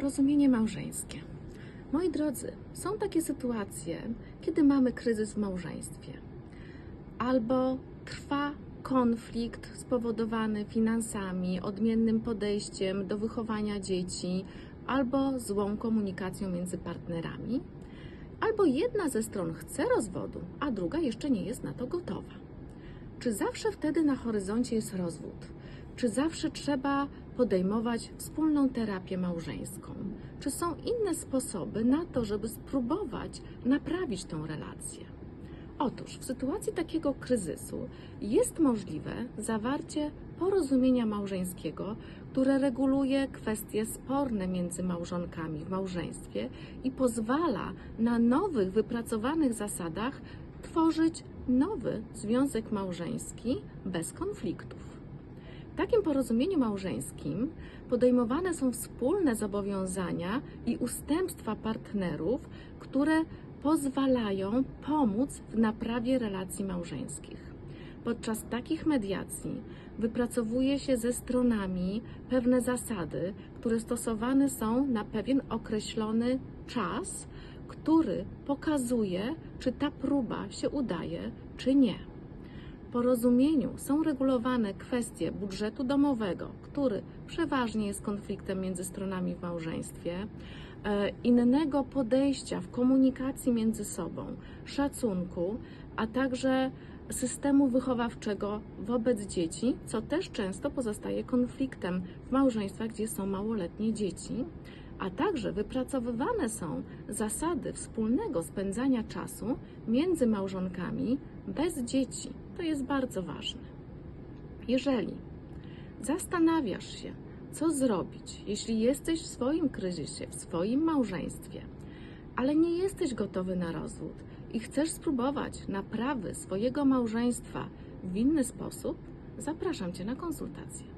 Porozumienie małżeńskie. Moi drodzy, są takie sytuacje, kiedy mamy kryzys w małżeństwie, albo trwa konflikt spowodowany finansami, odmiennym podejściem do wychowania dzieci, albo złą komunikacją między partnerami, albo jedna ze stron chce rozwodu, a druga jeszcze nie jest na to gotowa. Czy zawsze wtedy na horyzoncie jest rozwód? Czy zawsze trzeba podejmować wspólną terapię małżeńską? Czy są inne sposoby na to, żeby spróbować naprawić tą relację? Otóż w sytuacji takiego kryzysu jest możliwe zawarcie porozumienia małżeńskiego, które reguluje kwestie sporne między małżonkami w małżeństwie i pozwala na nowych, wypracowanych zasadach tworzyć nowy związek małżeński bez konfliktów. W takim porozumieniu małżeńskim podejmowane są wspólne zobowiązania i ustępstwa partnerów, które pozwalają pomóc w naprawie relacji małżeńskich. Podczas takich mediacji wypracowuje się ze stronami pewne zasady, które stosowane są na pewien określony czas, który pokazuje, czy ta próba się udaje, czy nie. Porozumieniu są regulowane kwestie budżetu domowego, który przeważnie jest konfliktem między stronami w małżeństwie, e, innego podejścia w komunikacji między sobą, szacunku, a także systemu wychowawczego wobec dzieci, co też często pozostaje konfliktem w małżeństwach, gdzie są małoletnie dzieci, a także wypracowywane są zasady wspólnego spędzania czasu między małżonkami bez dzieci. To jest bardzo ważne. Jeżeli zastanawiasz się, co zrobić, jeśli jesteś w swoim kryzysie, w swoim małżeństwie, ale nie jesteś gotowy na rozwód i chcesz spróbować naprawy swojego małżeństwa w inny sposób, zapraszam Cię na konsultację.